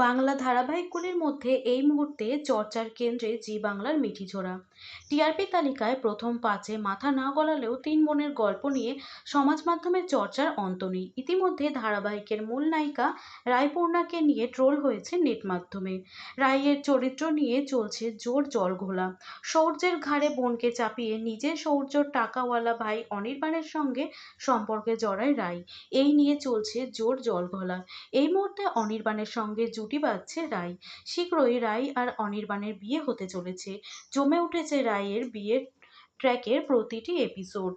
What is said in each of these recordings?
বাংলা ধারাবাহিকগুলির মধ্যে এই মুহূর্তে চর্চার কেন্দ্রে জি বাংলার মিঠিঝোড়া টিআরপি তালিকায় প্রথম পাঁচে মাথা না গলালেও তিন বোনের গল্প নিয়ে সমাজ মাধ্যমে চর্চার অন্ত নেই। ইতিমধ্যে ধারাবাহিকের মূল নায়িকা রায়পূর্ণাকে নিয়ে ট্রোল হয়েছে নেট মাধ্যমে। রায়ের চরিত্র নিয়ে চলছে জোর জল ঘোলা সৌর্যের ঘাড়ে বোনকে চাপিয়ে নিজের সৌর্য টাকাওয়ালা ভাই অনির্বাণের সঙ্গে সম্পর্কে জড়ায় রায়। এই নিয়ে চলছে জোর জল ঘোলা এই মুহূর্তে অনির্বাণের সঙ্গে জুটি বাঁধছে রায় শীঘ্রই রাই আর অনির্বাণের বিয়ে হতে চলেছে। জমে উঠেছে রায়ের বিয়ের ট্র্যাকের প্রতিটি এপিসোড।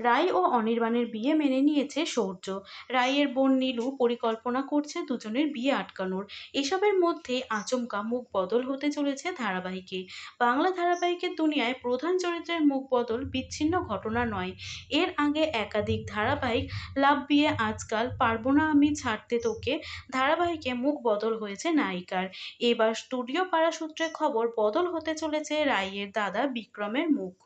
রায় ও অনির্বাণের বিয়ে মেনে নিয়েছে সৌর্য রায়ের বোন নীলু পরিকল্পনা করছে দুজনের বিয়ে আটকানোর। এসবের মধ্যে আচমকা মুখ বদল হতে চলেছে ধারাবাহিকে। বাংলা ধারাবাহিকের দুনিয়ায় প্রধান চরিত্রের মুখ বদল বিচ্ছিন্ন ঘটনা নয়। এর আগে একাধিক ধারাবাহিক লাভ বিয়ে আজকাল পারব না আমি ছাড়তে তোকে ধারাবাহিকে মুখ বদল হয়েছে নায়িকার। এবার স্টুডিও পাড়া সূত্রে খবর, বদল হতে চলেছে রায়ের দাদা বিক্রমের মুখ।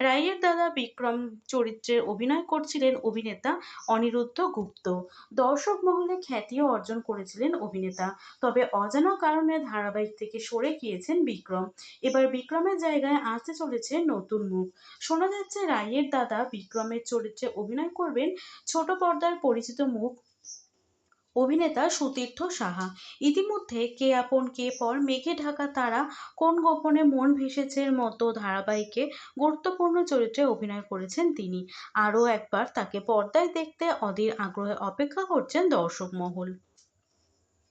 রায়ের দাদা বিক্রম চরিত্রে অভিনয় করছিলেন অভিনেতা অনিরুদ্ধ গুপ্ত। দর্শক মহলে খ্যাতিও অর্জন করেছিলেন অভিনেতা। তবে অজানা কারণে ধারাবাহিক থেকে সরে গিয়েছেন বিক্রম। এবার বিক্রমের জায়গায় আসতে চলেছে নতুন মুখ। শোনা যাচ্ছে রায়ের দাদা বিক্রমের চরিত্রে অভিনয় করবেন ছোট পর্দার পরিচিত মুখ অভিনেতা সুতীর্থ সাহা। ইতিমধ্যে কে আপন কে পর মেঘে ঢাকা তারা কোন গোপনে মন ভেসেছে মতো ধারাবাহিকে গুরুত্বপূর্ণ চরিত্রে অভিনয় করেছেন তিনি। আরও একবার তাকে পর্দায় দেখতে অধীর আগ্রহে অপেক্ষা করছেন দর্শক মহল।